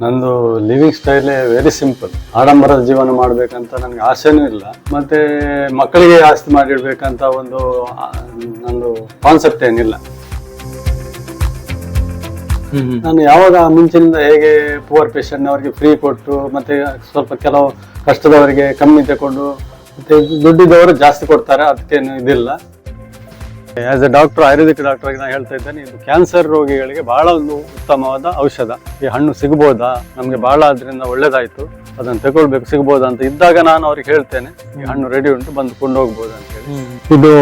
ನಂದು ಲಿವಿಂಗ್ ಸ್ಟೈಲೇ very simple ಆಡಂಬರದ ಜೀವನ ಮಾಡ್ಬೇಕಂತ ನನಗೆ ಆಸೆನೂ ಇಲ್ಲ. ಮತ್ತೆ ಮಕ್ಕಳಿಗೆ ಆಸ್ತಿ ಮಾಡಿಡ್ಬೇಕಂತ ಒಂದು ನಂದು ಕಾನ್ಸೆಪ್ಟ್ ಏನಿಲ್ಲ. ನಾನು ಯಾವಾಗ ಮುಂಚಿನಿಂದ ಹೇಗೆ ಪುವರ್ ಪೇಷಂಟ್ ಅವರಿಗೆ ಫ್ರೀ ಕೊಟ್ಟು ಮತ್ತೆ ಸ್ವಲ್ಪ ಕೆಲವು ಕಷ್ಟದವರಿಗೆ ಕಮ್ಮಿ ತಗೊಂಡು ಮತ್ತೆ ದುಡ್ಡಿದ್ದವರು ಜಾಸ್ತಿ ಕೊಡ್ತಾರೆ ಅದಕ್ಕೇನು ಇದಿಲ್ಲ. As a doctor ayurvedic doctor ಆಗಿ ನಾನು ಹೇಳ್ತಾ ಇದ್ದೇನೆ ಇದು ಕ್ಯಾನ್ಸರ್ ರೋಗಿಗಳಿಗೆ ಬಹಳ ಒಂದು ಉತ್ತಮವಾದ ಔಷಧ. ಈ ಹಣ್ಣು ಸಿಗ್ಬೋದಾ? ನಮಗೆ ಬಹಳ ಅದರಿಂದ ಒಳ್ಳೇದಾಯ್ತು. ಅದನ್ನು ತಗೊಳ್ಬೇಕು ಸಿಗ್ಬೋದಾ ಅಂತ ಇದ್ದಾಗ ನಾನು ಅವ್ರಿಗೆ ಹೇಳ್ತೇನೆ ಈ ಹಣ್ಣು ರೆಡಿ ಉಂಟು ಬಂದು ಕೊಂಡು ಹೋಗ್ಬೋದು ಅಂತ ಹೇಳಿ. ಇದು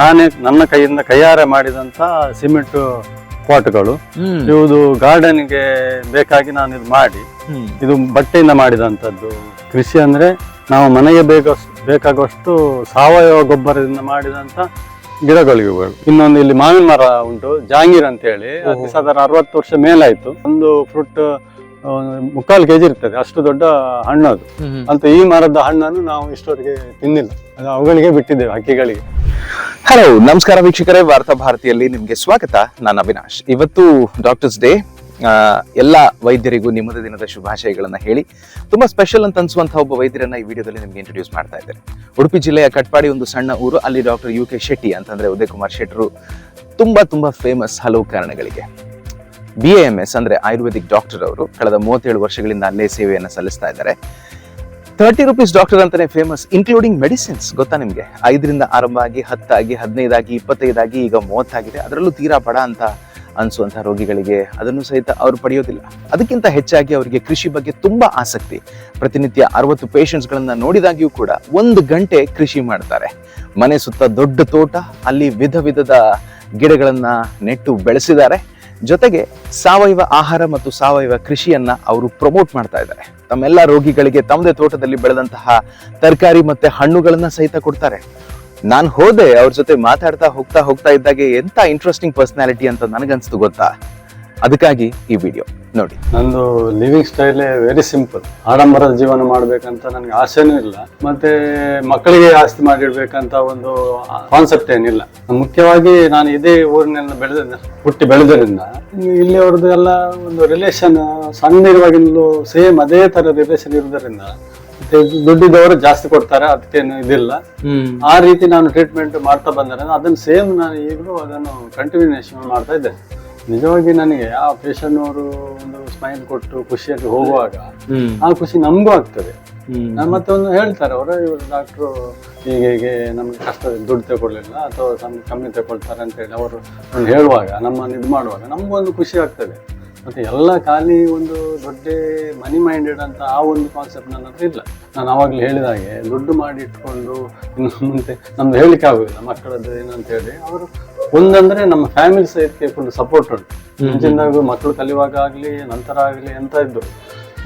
ನಾನೇ ನನ್ನ ಕೈಯಿಂದ ಕೈಯಾರೆ ಮಾಡಿದಂತ ಸಿಮೆಂಟ್ ಪಾಟ್ಗಳು. ಇವುದು ಗಾರ್ಡನ್ಗೆ ಬೇಕಾಗಿ ನಾನು ಇದು ಮಾಡಿ ಇದು ಬಟ್ಟೆಯಿಂದ ಮಾಡಿದಂಥದ್ದು ಕೃಷಿ ಅಂದ್ರೆ ನಾವು ಮನೆಗೆ ಬೇಕಷ್ಟು ಬೇಕಾಗುವಷ್ಟು ಸಾವಯವ ಗೊಬ್ಬರದಿಂದ ಮಾಡಿದಂತ ಗಿಡಗಳಿವುಗಳು ಇನ್ನೊಂದು ಇಲ್ಲಿ ಮಾವಿನ ಮರ ಉಂಟು ಜಾಂಗೀರ್ ಅಂತ ಹೇಳಿ ಅದು ಸಾಧಾರಣ ಅರವತ್ತು ವರ್ಷ ಮೇಲಾಯ್ತು. ಒಂದು ಫ್ರೂಟ್ ಮುಕ್ಕಾಲು ಕೆಜಿ ಇರ್ತದೆ ಅಷ್ಟು ದೊಡ್ಡ ಹಣ್ಣು ಅದು. ಅಂತ ಈ ಮರದ ಹಣ್ಣನ್ನು ನಾವು ಇಷ್ಟವರೆಗೆ ತಿನ್ನಿಲ್ಲ. ಅದು ಅವುಗಳಿಗೆ ಬಿಟ್ಟಿದ್ದೇವೆ ಹಕ್ಕಿಗಳಿಗೆ. ಹಲೋ ನಮಸ್ಕಾರ ವೀಕ್ಷಕರೇ ವಾರ್ತಾ ಭಾರತಿಯಲ್ಲಿ ನಿಮ್ಗೆ ಸ್ವಾಗತ. ನಾನು ಅವಿನಾಶ್. ಇವತ್ತು ಡಾಕ್ಟರ್ಸ್ ಡೇ ಎಲ್ಲ ವೈದ್ಯರಿಗೂ ನಿಮ್ಮದ ದಿನದ ಶುಭಾಶಯಗಳನ್ನು ಹೇಳಿ ತುಂಬಾ ಸ್ಪೆಷಲ್ ಅಂತ ಅನ್ಸುವಂತಹ ಒಬ್ಬ ವೈದ್ಯರನ್ನ ಈ ವಿಡಿಯೋದಲ್ಲಿ ನಿಮ್ಗೆ ಇಂಟ್ರೊಡ್ಯೂಸ್ ಮಾಡ್ತಾ ಇದ್ದಾರೆ ಉಡುಪಿ ಜಿಲ್ಲೆಯ ಕಟ್ಪಾಡಿ ಒಂದು ಸಣ್ಣ ಊರು, ಅಲ್ಲಿ ಡಾಕ್ಟರ್ ಯು ಕೆ ಶೆಟ್ಟಿ ಅಂತಂದ್ರೆ ಉದಯ್ ಕುಮಾರ್ ಶೆಟ್ಟರು ತುಂಬಾ ತುಂಬಾ ಫೇಮಸ್ ಹಲವು ಕಾರಣಗಳಿಗೆ. ಬಿ ಎಂ ಎಸ್ ಅಂದ್ರೆ ಆಯುರ್ವೇದಿಕ್ ಡಾಕ್ಟರ್ ಅವರು ಕಳೆದ ಮೂವತ್ತೇಳು ವರ್ಷಗಳಿಂದ ಅಲ್ಲೇ ಸೇವೆಯನ್ನು ಸಲ್ಲಿಸ್ತಾ ಇದ್ದಾರೆ. ತರ್ಟಿ ರುಪೀಸ್ ಡಾಕ್ಟರ್ ಅಂತಾನೆ ಫೇಮಸ್ ಇನ್ಕ್ಲೂಡಿಂಗ್ ಮೆಡಿಸಿನ್ಸ್ ಗೊತ್ತಾ ನಿಮ್ಗೆ? ಐದರಿಂದ ಆರಂಭ ಆಗಿ ಹತ್ತಾಗಿ, ಹದಿನೈದಾಗಿ, ಇಪ್ಪತ್ತೈದಾಗಿ, ಈಗ ಮೂವತ್ತಾಗಿದೆ. ಅದರಲ್ಲೂ ತೀರಾ ಬಡ ಅಂತ ಅನ್ಸುವಂತಹ ರೋಗಿಗಳಿಗೆ ಅದನ್ನು ಸಹಿತ ಅವರು ಪಡೆಯೋದಿಲ್ಲ. ಅದಕ್ಕಿಂತ ಹೆಚ್ಚಾಗಿ ಅವರಿಗೆ ಕೃಷಿ ಬಗ್ಗೆ ತುಂಬಾ ಆಸಕ್ತಿ. ಪ್ರತಿನಿತ್ಯ ಅರವತ್ತು ಪೇಷಂಟ್ಸ್ಗಳನ್ನ ನೋಡಿದಾಗಿಯೂ ನೋಡಿದಾಗ್ಯೂ ಕೂಡ ಒಂದು ಗಂಟೆ ಕೃಷಿ ಮಾಡ್ತಾರೆ. ಮನೆ ಸುತ್ತ ದೊಡ್ಡ ತೋಟ, ಅಲ್ಲಿ ವಿಧ ವಿಧದ ಗಿಡಗಳನ್ನ ನೆಟ್ಟು ಬೆಳೆಸಿದ್ದಾರೆ. ಜೊತೆಗೆ ಸಾವಯವ ಆಹಾರ ಮತ್ತು ಸಾವಯವ ಕೃಷಿಯನ್ನ ಅವರು ಪ್ರಮೋಟ್ ಮಾಡ್ತಾ ಇದ್ದಾರೆ. ತಮ್ಮೆಲ್ಲ ರೋಗಿಗಳಿಗೆ ತಮ್ಮದೇ ತೋಟದಲ್ಲಿ ಬೆಳೆದಂತಹ ತರಕಾರಿ ಮತ್ತೆ ಹಣ್ಣುಗಳನ್ನ ಸಹಿತ ಕೊಡ್ತಾರೆ. ನಾನು ಹೋದೆ, ಅವ್ರ ಜೊತೆ ಮಾತಾಡ್ತಾ ಹೋಗ್ತಾ ಹೋಗ್ತಾ ಇದ್ದಾಗೆ ಎಂತ ಇಂಟ್ರೆಸ್ಟಿಂಗ್ ಪರ್ಸನಾಲಿಟಿ ಅಂತ ನನಗನ್ಸ್ತು ಗೊತ್ತಾ? ಅದಕ್ಕಾಗಿ ಈ ವಿಡಿಯೋ ನೋಡಿ. ನಂದು ಲಿವಿಂಗ್ ಸ್ಟೈಲೇ ವೆರಿ ಸಿಂಪಲ್ ಆಡಂಬರದ ಜೀವನ ಮಾಡ್ಬೇಕಂತ ನನಗೆ ಆಸೆನೂ ಇಲ್ಲ. ಮತ್ತೆ ಮಕ್ಕಳಿಗೆ ಆಸ್ತಿ ಮಾಡಿಡ್ಬೇಕಂತ ಒಂದು ಕಾನ್ಸೆಪ್ಟ್ ಏನಿಲ್ಲ. ಮುಖ್ಯವಾಗಿ ನಾನು ಇದೇ ಊರಿನಿಂದ ಬೆಳೆದ, ಹುಟ್ಟಿ ಬೆಳೆದ್ರಿಂದ ಇಲ್ಲಿಯವ್ರದ್ದು ಎಲ್ಲ ಒಂದು ರಿಲೇಷನ್ ಸಣ್ಣಿರುವಾಗಿಂದಲೂ ಸೇಮ್ ಅದೇ ತರ ರಿಲೇಷನ್ ಇರೋದ್ರಿಂದ ಮತ್ತೆ ದುಡ್ಡಿದ್ದವರು ಜಾಸ್ತಿ ಕೊಡ್ತಾರೆ ಅದಕ್ಕೇನು ಇದಿಲ್ಲ. ಆ ರೀತಿ ನಾನು ಟ್ರೀಟ್ಮೆಂಟ್ ಮಾಡ್ತಾ ಬಂದರೆ ಅದನ್ನ ಸೇಮ್ ನಾನು ಈಗಲೂ ಅದನ್ನು ಕಂಟಿನ್ಯೂನೇಷನ್ ಮಾಡ್ತಾ ಇದ್ದೇನೆ. ನಿಜವಾಗಿ ನನಗೆ ಆ ಪೇಷಂಟ್ ಅವರು ಒಂದು ಸ್ಮೈಲ್ ಕೊಟ್ಟು ಖುಷಿಯಾಗಿ ಹೋಗುವಾಗ ಆ ಖುಷಿ ನಮಗೂ ಆಗ್ತದೆ. ನಾನು ಮತ್ತೆ ಒಂದು ಹೇಳ್ತಾರೆ ಅವರು ಇವರು ಡಾಕ್ಟ್ರು ಹೀಗೆ ಹೀಗೆ ನಮ್ಗೆ ಕಷ್ಟ ದುಡ್ಡು ತಗೊಳ್ಳಿಲ್ಲ ಅಥವಾ ಕಮ್ಮಿ ತಗೊಳ್ತಾರೆ ಅಂತ ಹೇಳಿ ಅವರು ಒಂದು ಹೇಳುವಾಗ ನಮ್ಮನ್ನು ಇದು ಮಾಡುವಾಗ ಒಂದು ಖುಷಿ ಆಗ್ತದೆ. ಮತ್ತೆ ಎಲ್ಲ ಖಾಲಿ ಒಂದು ದೊಡ್ಡ ಮನಿ ಮೈಂಡೆಡ್ ಅಂತ ಆ ಒಂದು ಕಾನ್ಸೆಪ್ಟ್ ನನ್ನ ಹತ್ರ ಇಲ್ಲ. ನಾನು ಆವಾಗಲೇ ಹೇಳಿದ ಹಾಗೆ ದುಡ್ಡು ಮಾಡಿ ಇಟ್ಕೊಂಡು ಇನ್ನು ಮುಂದೆ ನಮ್ದು ಹೇಳಿಕೆ ಆಗೋದಿಲ್ಲ. ಮಕ್ಕಳದ್ದು ಏನಂತ ಹೇಳಿ ಅವರು ಒಂದಂದ್ರೆ ನಮ್ಮ ಫ್ಯಾಮಿಲಿ ಸಹಿತ ಫುಲ್ ಸಪೋರ್ಟ್ ಉಂಟು. ಮುಂಚಿನದಾಗೂ ಮಕ್ಕಳು ಕಲಿಯುವಾಗ ಆಗಲಿ ನಂತರ ಆಗಲಿ ಎಂತ ಇದ್ದು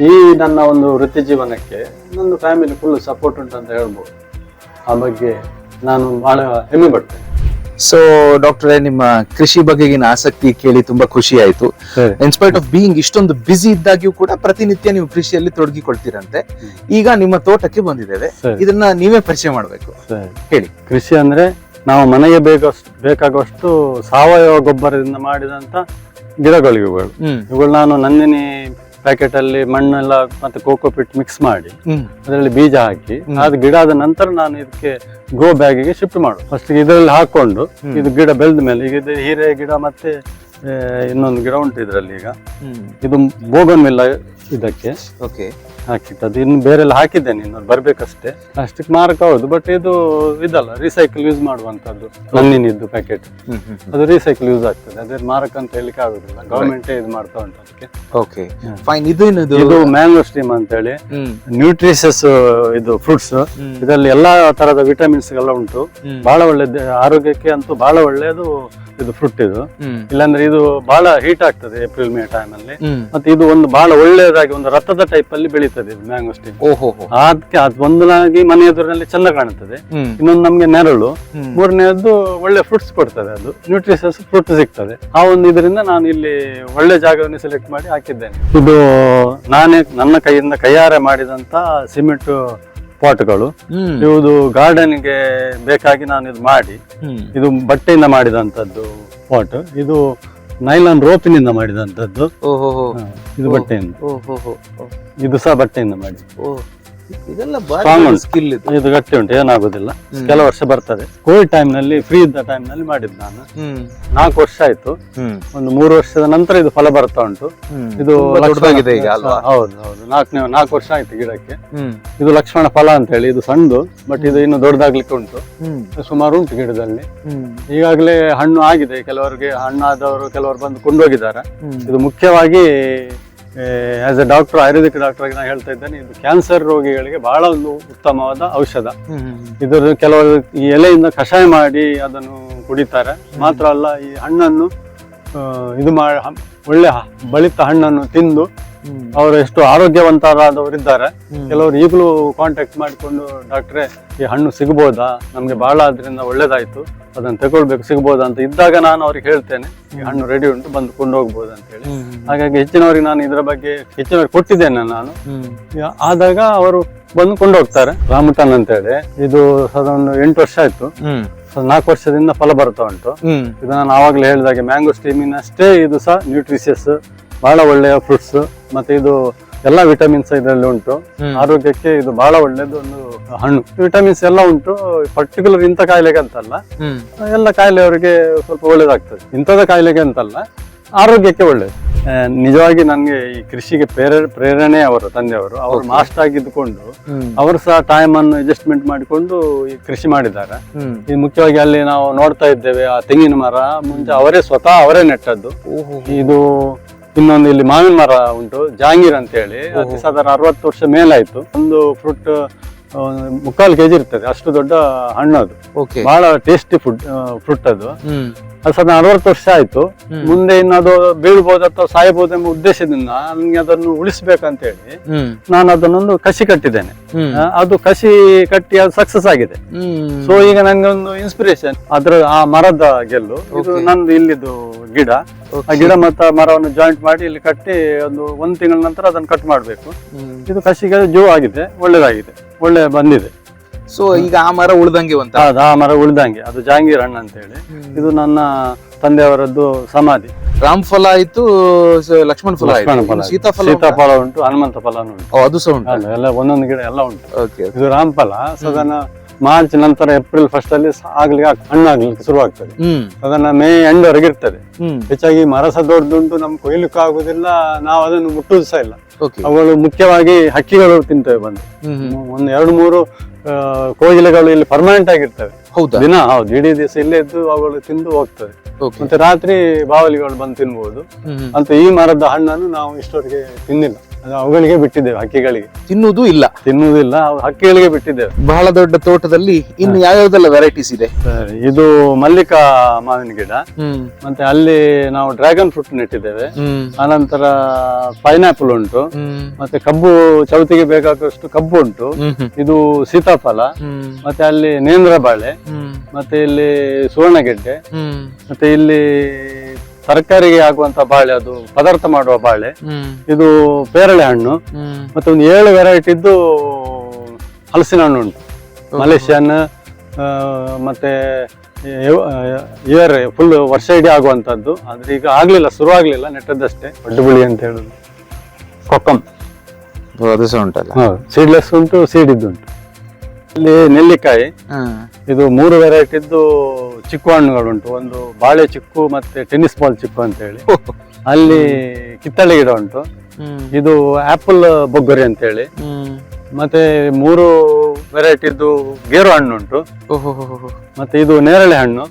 ಈ ನನ್ನ ಒಂದು ವೃತ್ತಿ ಜೀವನಕ್ಕೆ ನನ್ನ ಫ್ಯಾಮಿಲಿ ಫುಲ್ ಸಪೋರ್ಟ್ ಉಂಟು ಅಂತ ಹೇಳ್ಬೋದು. ಆ ಬಗ್ಗೆ ನಾನು ಭಾಳ ಹೆಮ್ಮೆ ಪಡ್ತೇನೆ. ಸೊ ಡಾಕ್ಟರ್ ನಿಮ್ಮ ಕೃಷಿ ಬಗೆಗಿನ ಆಸಕ್ತಿ ಕೇಳಿ ತುಂಬಾ ಖುಷಿ ಆಯ್ತು. ಇನ್ಸ್ಪೈಟ್ ಆಫ್ ಬೀಯಿಂಗ್ ಇಷ್ಟೊಂದು ಬಿಸಿ ಇದ್ದಾಗ್ಯೂ ಕೂಡ ಪ್ರತಿನಿತ್ಯ ನೀವು ಕೃಷಿಯಲ್ಲಿ ತೊಡಗಿಕೊಳ್ತೀರಂತೆ. ಈಗ ನಿಮ್ಮ ತೋಟಕ್ಕೆ ಬಂದಿದ್ದೇವೆ. ಇದನ್ನ ನೀವೇ ಪರಿಚಯ ಮಾಡಬೇಕು. ಹೇಳಿ. ಕೃಷಿ ಅಂದ್ರೆ ನಾವು ಮನೆಗೆ ಬೇಕಷ್ಟು ಬೇಕಾಗುವಷ್ಟು ಸಾವಯವ ಗೊಬ್ಬರದಿಂದ ಮಾಡಿದಂತ ಗಿಡಗಳು ಇವುಗಳು ಹ್ಮ್. ಇವುಗಳು ನಾನು ನಂದಿನಿ ಪ್ಯಾಕೆಟ್ ಅಲ್ಲಿ ಮಣ್ಣೆಲ್ಲ ಮತ್ತೆ ಕೋಕೋ ಪಿಟ್ ಮಿಕ್ಸ್ ಮಾಡಿ ಅದರಲ್ಲಿ ಬೀಜ ಹಾಕಿ ಅದು ಗಿಡ ಆದ ನಂತರ ನಾನು ಇದಕ್ಕೆ ಗ್ರೋ ಬ್ಯಾಗಿಗೆ ಶಿಫ್ಟ್ ಮಾಡು ಫಸ್ಟ್ ಇದರಲ್ಲಿ ಹಾಕೊಂಡು ಇದು ಗಿಡ ಬೆಳೆದ ಮೇಲೆ ಈಗ ಇದು ಹೀರೆ ಗಿಡ ಮತ್ತೆ ಇನ್ನೊಂದು ಗಿಡ ಉಂಟು ಇದರಲ್ಲಿ ಈಗ. ಇದು ಬೋಗನ್ ಮಿಲ್ಲ ಇದಕ್ಕೆ. ಓಕೆ ಹಾಕಿಟ್ಟದ್ದು ಇನ್ನು ಬೇರೆಲ್ಲ ಹಾಕಿದ್ದೇನೆ ಇನ್ನು ಬರ್ಬೇಕಷ್ಟೇ. ಅಷ್ಟಕ್ಕೆ ಮಾರಕ ಹೌದು ಬಟ್ ಇದು ಇದಲ್ಲ ರೀಸೈಕಲ್ ಯೂಸ್ ಮಾಡುವಂತದ್ದು ಮಣ್ಣಿನಿದ್ದು ಪ್ಯಾಕೆಟ್ ಅದು ರೀಸೈಕಲ್ ಯೂಸ್ ಆಗ್ತದೆ. ಅದೇ ಮಾರಕ ಅಂತ ಹೇಳಿಕ್ಕೆ ಆಗುದಿಲ್ಲ. ಗವರ್ಮೆಂಟ್ ಇದು ಮಾಡ್ತಾ ಉಂಟು ಅದಕ್ಕೆ. ಓಕೆ ಫೈನ್ ಇದು ಮ್ಯಾಂಗೋ ಸ್ಟೀಮ್ ಅಂತ ಹೇಳಿ ನ್ಯೂಟ್ರಿಷಸ್ ಇದು ಫ್ರೂಟ್ಸ್. ಇದರಲ್ಲಿ ಎಲ್ಲಾ ತರದ ವಿಟಮಿನ್ಸ್ ಎಲ್ಲ ಉಂಟು. ಬಹಳ ಒಳ್ಳೆ ಆರೋಗ್ಯಕ್ಕೆ ಅಂತೂ ಬಹಳ ಒಳ್ಳೆಯದು ಇದು ಫ್ರೂಟ್ ಇದು. ಇಲ್ಲಾಂದ್ರೆ ಇದು ಬಹಳ ಹೀಟ್ ಆಗ್ತದೆ ಏಪ್ರಿಲ್ ಮೇ ಟೈಮ್ ಅಲ್ಲಿ. ಮತ್ತೆ ಇದು ಒಂದು ಬಹಳ ಒಳ್ಳೆಯದಾಗಿ ಒಂದು ರಥದ ಟೈಪ್ ಅಲ್ಲಿ ಬೆಳೀತದೆ ಇದು ಮ್ಯಾಂಗೋ ಹೋ. ಅದಕ್ಕೆ ಅದು ಒಂದನಾಗಿ ಮನೆ ಎದುರಿನಲ್ಲಿ ಚಂದ ಕಾಣುತ್ತದೆ. ಇನ್ನೊಂದು ನಮ್ಗೆ ನೆರಳು. ಮೂರನೇದು ಮೂರನೇದ್ದು ಒಳ್ಳೆ ಫ್ರೂಟ್ಸ್ ಕೊಡ್ತದೆ ಅದು. ನ್ಯೂಟ್ರಿಷನ್ಸ್ ಫ್ರೂಟ್ ಸಿಗ್ತದೆ. ಆ ಒಂದು ಇದರಿಂದ ನಾನು ಇಲ್ಲಿ ಒಳ್ಳೆ ಜಾಗವನ್ನು ಸೆಲೆಕ್ಟ್ ಮಾಡಿ ಹಾಕಿದ್ದೇನೆ. ಇದು ನಾನೇ ನನ್ನ ಕೈಯಿಂದ ಕೈಯಾರೆ ಮಾಡಿದಂತ ಸಿಮೆಂಟ್ ಪಾಟ್ಗಳು ಇದು ಇವುದು ಗಾರ್ಡನ್ಗೆ ಬೇಕಾಗಿ ನಾನು ಇದು ಮಾಡಿ ಇದು ಬಟ್ಟೆಯಿಂದ ಮಾಡಿದಂಥದ್ದು ಪಾಟ್ ಇದು ನೈಲಾನ್ ರೋಪಿನಿಂದ ಮಾಡಿದಂಥದ್ದು. ಇದು ಬಟ್ಟೆಯಿಂದ. ಇದು ಸಹ ಬಟ್ಟೆಯಿಂದ ಮಾಡಿ. ಇದೆಲ್ಲ ಸ್ಕಿಲ್ ಇದು. ಇದು ಗಟ್ಟಿ ಉಂಟು ಏನಾಗುದಿಲ್ಲ. ಕೆಲವು ವರ್ಷ ಬರ್ತದೆ. ಕೋವಿಡ್ ಟೈಮ್ನಲ್ಲಿ ಫ್ರೀ ಇದ್ದ ಟೈಮ್ನಲ್ಲಿ ಮಾಡಿದ್ ನಾನು. ನಾಲ್ಕು ವರ್ಷ ಆಯ್ತು. ಒಂದು ಮೂರು ವರ್ಷದ ನಂತರ ಇದು ಫಲ ಬರ್ತಾ ಉಂಟು. ಇದು ದೊಡ್ಡದಾಗಿದೆ ಈಗ ಅಲ್ವಾ? ಹೌದು ಹೌದು. ನಾಲ್ಕನೇ ನಾಲ್ಕು ವರ್ಷ ಆಯ್ತು ಗಿಡಕ್ಕೆ. ಇದು ಲಕ್ಷ್ಮಣ ಫಲ ಅಂತ ಹೇಳಿ ಇದು ಸಣ್ಣದು ಬಟ್ ಇದು ಇನ್ನು ದೊಡ್ಡದಾಗ್ಲಿಕ್ಕೆ ಉಂಟು. ಸುಮಾರು ಉಂಟು ಗಿಡದಲ್ಲಿ. ಈಗಾಗಲೇ ಹಣ್ಣು ಆಗಿದೆ. ಕೆಲವರಿಗೆ ಹಣ್ಣಾದವರು ಕೆಲವರು ಬಂದು ಕೊಂಡೋಗಿದ್ದಾರೆ. ಇದು ಮುಖ್ಯವಾಗಿ as a doctor ayurvedic doctor ಆಗಿ ನಾನು ಹೇಳ್ತಾ ಇದ್ದೇನೆ ಇದು ಕ್ಯಾನ್ಸರ್ ರೋಗಿಗಳಿಗೆ ಬಹಳ ಒಂದು ಉತ್ತಮವಾದ ಔಷಧ. ಇದರ ಕೆಲವರು ಈ ಎಲೆಯಿಂದ ಕಷಾಯ ಮಾಡಿ ಅದನ್ನು ಕುಡಿತಾರೆ. ಮಾತ್ರ ಅಲ್ಲ ಈ ಹಣ್ಣನ್ನು ಇದು ಮಾಡಿ ಒಳ್ಳೆ ಬಳಿತ ಹಣ್ಣನ್ನು ತಿಂದು ಅವರು ಎಷ್ಟು ಆರೋಗ್ಯವಂತರಾದವರಿದ್ದಾರೆ. ಇದ್ದಾರೆ ಕೆಲವರು ಈಗಲೂ ಕಾಂಟ್ಯಾಕ್ಟ್ ಮಾಡಿಕೊಂಡು ಡಾಕ್ಟ್ರೆ ಈ ಹಣ್ಣು ಸಿಗ್ಬೋದಾ? ನಮಗೆ ಬಹಳ ಅದರಿಂದ ಒಳ್ಳೇದಾಯ್ತು. ಅದನ್ನ ತಗೊಳ್ಬೇಕು ಸಿಗ್ಬೋದಾ? ಅಂತ ಇದ್ದಾಗ ನಾನು ಅವ್ರಿಗೆ ಹೇಳ್ತೇನೆ ಈ ಹಣ್ಣು ರೆಡಿ ಉಂಟು ಬಂದು ಕೊಂಡೋಗ್ಬೋದು ಅಂತ ಹೇಳಿ. ಹಾಗಾಗಿ ಹೆಚ್ಚಿನವರಿಗೆ ನಾನು ಇದರ ಬಗ್ಗೆ ಹೆಚ್ಚಿನವರಿಗೆ ಕೊಟ್ಟಿದ್ದೇನೆ ನಾನು. ಆದಾಗ ಅವರು ಬಂದು ಕೊಂಡೋಗ್ತಾರೆ ರಾಮಟನ್ ಅಂತ ಹೇಳಿ ಇದು ಒಂದು ಎಂಟು ವರ್ಷ ಆಯ್ತು. ನಾಲ್ಕು ವರ್ಷದಿಂದ ಫಲ ಬರ್ತಾ ಉಂಟು. ಇದು ನಾನು ಆವಾಗಲೇ ಹೇಳಿದಾಗೆ ಮ್ಯಾಂಗೋ ಸ್ಟೀಮಿನಷ್ಟೇ ಇದು ಸಹ ನ್ಯೂಟ್ರಿಷಿಯಸ್ ಬಹಳ ಒಳ್ಳೆಯ ಫ್ರೂಟ್ಸ್ ಮತ್ತೆ ಇದು ಎಲ್ಲಾ ವಿಟಮಿನ್ಸ್ ಇದರಲ್ಲಿ ಉಂಟು. ಆರೋಗ್ಯಕ್ಕೆ ಇದು ಬಹಳ ಒಳ್ಳೇದು ಒಂದು ಹಣ್ಣು. ವಿಟಮಿನ್ಸ್ ಎಲ್ಲ ಉಂಟು ಪರ್ಟಿಕ್ಯುಲರ್ ಇಂಥ ಕಾಯಿಲೆಗೆ ಅಂತಲ್ಲ. ಎಲ್ಲ ಕಾಯಿಲೆ ಅವರಿಗೆ ಸ್ವಲ್ಪ ಒಳ್ಳೇದಾಗ್ತದೆ. ಇಂಥದ ಕಾಯಿಲೆಗೆ ಅಂತಲ್ಲ ಆರೋಗ್ಯಕ್ಕೆ ಒಳ್ಳೇದು. ನಿಜವಾಗಿ ನನಗೆ ಈ ಕೃಷಿಗೆ ಪ್ರೇರ ಪ್ರೇರಣೆ ಅವರು ತಂದೆಯವರು ಅವರು ಮಾಸ್ಟರ್ ಆಗಿದ್ದುಕೊಂಡು ಅವರು ಸಹ ಟೈಮ್ ಅನ್ನು ಅಡ್ಜಸ್ಟ್ಮೆಂಟ್ ಮಾಡಿಕೊಂಡು ಈ ಕೃಷಿ ಮಾಡಿದ್ದಾರೆ. ಈ ಮುಖ್ಯವಾಗಿ ಅಲ್ಲಿ ನಾವು ನೋಡ್ತಾ ಇದ್ದೇವೆ ಆ ತೆಂಗಿನ ಮರ ಮುಂಚೆ ಅವರೇ ಸ್ವತಃ ಅವರೇ ನೆಟ್ಟದ್ದು. ಇದು ಇನ್ನೊಂದು ಇಲ್ಲಿ ಮಾವಿನ ಮರ ಉಂಟು ಜಾಂಗೀರ್ ಅಂತ ಹೇಳಿ ಅದು ಸಾಧಾರಣ ಅರವತ್ತು ವರ್ಷ ಮೇಲಾಯ್ತು. ಒಂದು ಫ್ರೂಟ್ ಮುಕ್ಕಾಲು ಕೆಜಿ ಇರ್ತದೆ ಅಷ್ಟು ದೊಡ್ಡ ಹಣ್ಣು ಅದು ಬಹಳ ಟೇಸ್ಟಿ ಫುಡ್ ಫ್ರೂಟ್ ಅದು. ಅದು ಸಾಧಾರಣ ಅರವತ್ತು ವರ್ಷ ಆಯ್ತು. ಮುಂದೆ ಇನ್ನು ಅದು ಬೀಳ್ಬೋದು ಅಥವಾ ಸಾಯಬಹುದು ಎಂಬ ಉದ್ದೇಶದಿಂದ ನನಗೆ ಅದನ್ನು ಉಳಿಸ್ಬೇಕಂತ ಹೇಳಿ ನಾನು ಅದನ್ನೊಂದು ಕಸಿ ಕಟ್ಟಿದ್ದೇನೆ. ಅದು ಕಸಿ ಕಟ್ಟಿ ಅದು ಸಕ್ಸಸ್ ಆಗಿದೆ. ಸೊ ಈಗ ನನಗೆ ಒಂದು ಇನ್ಸ್ಪಿರೇಷನ್ ಅದ್ರ ಆ ಮರದ ಗೆಲ್ಲು. ಇದು ನಂದು ಇಲ್ಲಿದು ಗಿಡ. ಆ ಗಿಡ ಮತ್ತ ಮರವನ್ನು ಜಾಯಿಂಟ್ ಮಾಡಿ ಇಲ್ಲಿ ಕಟ್ಟಿ ಒಂದು ಒಂದು ತಿಂಗಳ ನಂತರ ಅದನ್ನು ಕಟ್ ಮಾಡಬೇಕು. ಇದು ಕಸಿಗೆ ಜೋ ಆಗಿದೆ ಒಳ್ಳೇದಾಗಿದೆ ಒಳ್ಳೆ ಬಂದಿದೆ. ಸೊ ಈಗ ಆ ಮರ ಉಳ್ದಂಗೆ ಅಂತ ಅದು ಆ ಮರ ಉಳ್ದಂಗೆ ಅದು ಜಹಾಂಗೀರ್ ಹಣ್ಣು ಅಂತ ಹೇಳಿ ಇದು ನನ್ನ ತಂದೆಯವರದ್ದು ಸಮಾಧಿ. ಆಯ್ತು ಲಕ್ಷ್ಮಣ ಫಲ ಆಯ್ತು. ಲಕ್ಷ್ಮಣ ಫಲ ಇನ್ನು ಸೀತಾಫಲ ಸೀತಾಫಲ ಉಂಟು? ಹನುಮಂತ ಫಲ ಉಂಟು. ಅದು ಸಹ ಉಂಟು? ಎಲ್ಲ ಒಂದೊಂದು ಗಿಡ ಎಲ್ಲ ಉಂಟು. ಇದು ರಾಮಫಲ ಸಾಧಾರಣ ಮಾರ್ಚ್ ನಂತರ ಏಪ್ರಿಲ್ ಫಸ್ಟ್ ಅಲ್ಲಿ ಆಗ್ಲಿ ಆಗ್ಲಿಕ್ಕೆ ಹಣ್ಣಾಗ್ಲಿಕ್ಕೆ ಹಣ್ಣು ಆಗ್ಲಿಕ್ಕೆ ಶುರು ಆಗ್ತದೆ ಅದನ್ನ ಮೇ ಎಂಡ್ ವರೆಗೆ ಇರ್ತದೆ. ಹೆಚ್ಚಾಗಿ ಮರಸ ದೊಡ್ಡದುಂಟು ನಮ್ ಕೊಯ್ಲಿಕ್ಕೆ ಆಗುದಿಲ್ಲ ನಾವು ಅದನ್ನು ಮುಟ್ಟುದು ಸಹ ಇಲ್ಲ ಅವುಗಳು ಮುಖ್ಯವಾಗಿ ಹಕ್ಕಿಗಳು ತಿಂತವೆ ಬಂದು. ಒಂದು ಎರಡು ಮೂರು ಕೋಗಿಲೆಗಳು ಇಲ್ಲಿ ಪರ್ಮನೆಂಟ್ ಆಗಿರ್ತವೆ. ಹೌದಾ? ದಿನ ಹೌದು. ಇಡೀ ದಿವಸ ಇಲ್ಲೇ ಇದ್ದು ಅವುಗಳು ತಿಂದು ಹೋಗ್ತದೆ ಮತ್ತೆ ರಾತ್ರಿ ಬಾವಲಿಗಳು ಬಂದು ತಿನ್ಬಹುದು. ಅಂತ ಈ ಮರದ ಹಣ್ಣನ್ನು ನಾವು ಇಷ್ಟವರೆಗೆ ತಿನ್ನಿಲ್ಲ. ಅದು ಅವುಗಳಿಗೆ ಬಿಟ್ಟಿದ್ದೇವೆ ಹಕ್ಕಿಗಳಿಗೆ. ತಿನ್ನುವುದು ಇಲ್ಲ. ತಿನ್ನುವುದಿಲ್ಲ ಅವು ಹಕ್ಕಿಗಳಿಗೆ ಬಿಟ್ಟಿದ್ದೇವೆ. ಬಹಳ ದೊಡ್ಡ ತೋಟದಲ್ಲಿ ಇನ್ನು ಯಾವ್ಯಾವ್ದೆಲ್ಲ ವೆರೈಟೀಸ್ ಇದೆ? ಸರಿ ಇದು ಮಲ್ಲಿಕಾ ಮಾವಿನ ಗಿಡ. ಹ್ಮ್. ಮತ್ತೆ ಅಲ್ಲಿ ನಾವು ಡ್ರ್ಯಾಗನ್ ಫ್ರೂಟ್ ನೆಟ್ಟಿದ್ದೇವೆ. ಹ್ಮ್. ಆನಂತರ ಪೈನಾಪಲ್ ಉಂಟು. ಹ್ಮ್. ಮತ್ತೆ ಕಬ್ಬು ಚೌತಿಗೆ ಬೇಕಾದಷ್ಟು ಕಬ್ಬು ಉಂಟು. ಹ್ಮ್ ಹ್ಮ್. ಇದು ಸೀತಾಫಲ. ಹ್ಮ್. ಮತ್ತೆ ಅಲ್ಲಿ ನೇಂದ್ರ ಬಾಳೆ ಹ್ಮ್. ಮತ್ತೆ ಇಲ್ಲಿ ಸುವರ್ಣಗೆಡ್ಡೆ. ಹ್ಮ್. ಮತ್ತೆ ಇಲ್ಲಿ ತರಕಾರಿಗೆ ಆಗುವಂತ ಬಾಳೆ ಅದು ಪದಾರ್ಥ ಮಾಡುವ ಬಾಳೆ. ಇದು ಪೇರಳೆ ಹಣ್ಣು. ಮತ್ತೆ ಒಂದು ಏಳು ವೆರೈಟಿದ್ದು ಹಲಸಿನ ಹಣ್ಣು ಉಂಟು. ಮಲೇಷಿಯನ್ ಮತ್ತೆ ಇಯರ್ ಫುಲ್ ವರ್ಷ ಇಡೀ ಆಗುವಂತದ್ದು. ಆದ್ರೆ ಈಗ ಆಗ್ಲಿಲ್ಲ ಶುರು ಆಗ್ಲಿಲ್ಲ ನೆಟ್ಟದ್ದಷ್ಟೇ ಬುಳಿ ಅಂತ ಹೇಳುದು. ಕೊಕ್ಕಂ. ಅದು ಸಹ ಉಂಟಲ್ಲ? ಸೀಡ್ಲೆಸ್ ಉಂಟು ಸೀಡ್ ಉಂಟು. ಇಲ್ಲಿ ನೆಲ್ಲಿಕಾಯಿ. ಇದು ಮೂರು ವೆರೈಟಿದ್ದು ಚಿಕ್ಕು ಹಣ್ಣುಗಳುಂಟು ಒಂದು ಬಾಳೆ ಚಿಕ್ಕು ಮತ್ತೆ ಟೆನ್ನಿಸ್ ಬಾಲ್ ಚಿಕ್ಕು ಅಂತ ಹೇಳಿ ಅಲ್ಲಿ ಕಿತ್ತಳೆ ಗಿಡ ಉಂಟು. ಇದು ಆಪಲ್ ಬೊಗ್ಗರಿ ಅಂತ ಹೇಳಿ ಮತ್ತೆ ಮೂರು ವೆರೈಟಿದ್ದು ಗೇರು ಹಣ್ಣು ಉಂಟು. ಮತ್ತೆ ಇದು ನೇರಳೆ ಹಣ್ಣು.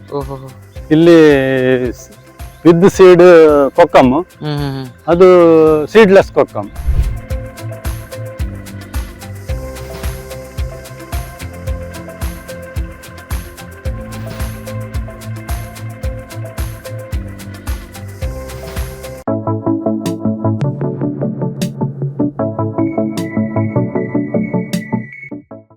ಇಲ್ಲಿ ವಿದ್ ಸೀಡ್ ಕೊಕ್ಕಮ್ ಹ್ಮ್ ಹ್ಮ್ ಅದು ಸೀಡ್ಲೆಸ್ ಕೊಕ್ಕಮ್